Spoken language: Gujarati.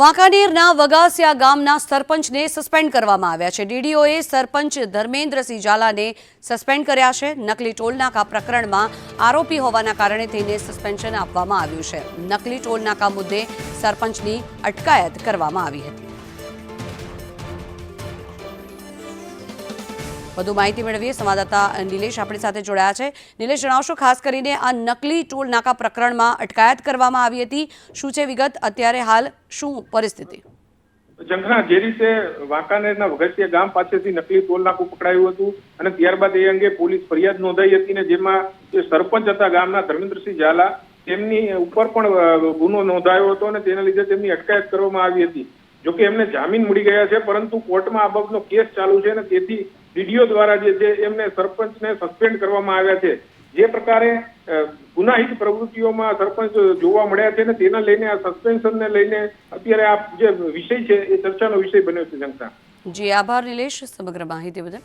વાંકાનેરના વગાસિયા ગામના સરપંચને સસ્પેન્ડ કરવામાં આવ્યા છે. ડીડીઓએ સરપંચ ધર્મેન્દ્રસિંહ ઝાલાને સસ્પેન્ડ કર્યા છે. નકલી ટોલનાકા પ્રકરણમાં આરોપી હોવાના કારણે તેને સસ્પેન્શન આપવામાં આવ્યું છે. નકલી ટોલનાકા મુદ્દે સરપંચની અટકાયત કરવામાં આવી હતી. વધુ માહિતી મેળવીએ. સંવાદદાતા નિલેશ આપણી સાથે જોડાયા છે. નિલેશ, જણાવશો, ખાસ કરીને આ નકલી ટોલ નાકા પ્રકરણમાં અટકાયત કરવામાં આવી હતી. શું છે વિગત? અત્યારે હાલ શું પરિસ્થિતિ? જંખના જે રીતે વાંકાનેરના વઘસિયા ગામ પાસેથી નકલી ટોલ નાકું પકડાયું હતું અને ત્યારબાદ એ અંગે પોલીસ ફરિયાદ નોંધાઈ હતી ને જેમાં જે સરપંચ હતા ગામના ધર્મેન્દ્રસિંહ ઝાલા, તેમની ઉપર પણ ગુનો નોંધાયો હતો અને તેના લીધે તેમની અટકાયત કરવામાં આવી હતી. જોકે એમને જામીન મળી ગયા છે, પરંતુ કોર્ટમાં આ બાબતનો કેસ ચાલુ છે અને તેથી ડીડીઓ દ્વારા જે છે એમને સરપંચને સસ્પેન્ડ કરવામાં આવ્યા છે. જે પ્રકારે ગુનાહિત પ્રવૃત્તિઓમાં સરપંચ જોવા મળ્યા છે ને તેના લઈને આ સસ્પેન્શનને લઈને અત્યારે આ જે વિષય છે, એ ચર્ચાનો વિષય બન્યો છે જનતા. જી, આભાર નિલેશ. સમગ્ર માહિતી બદલ.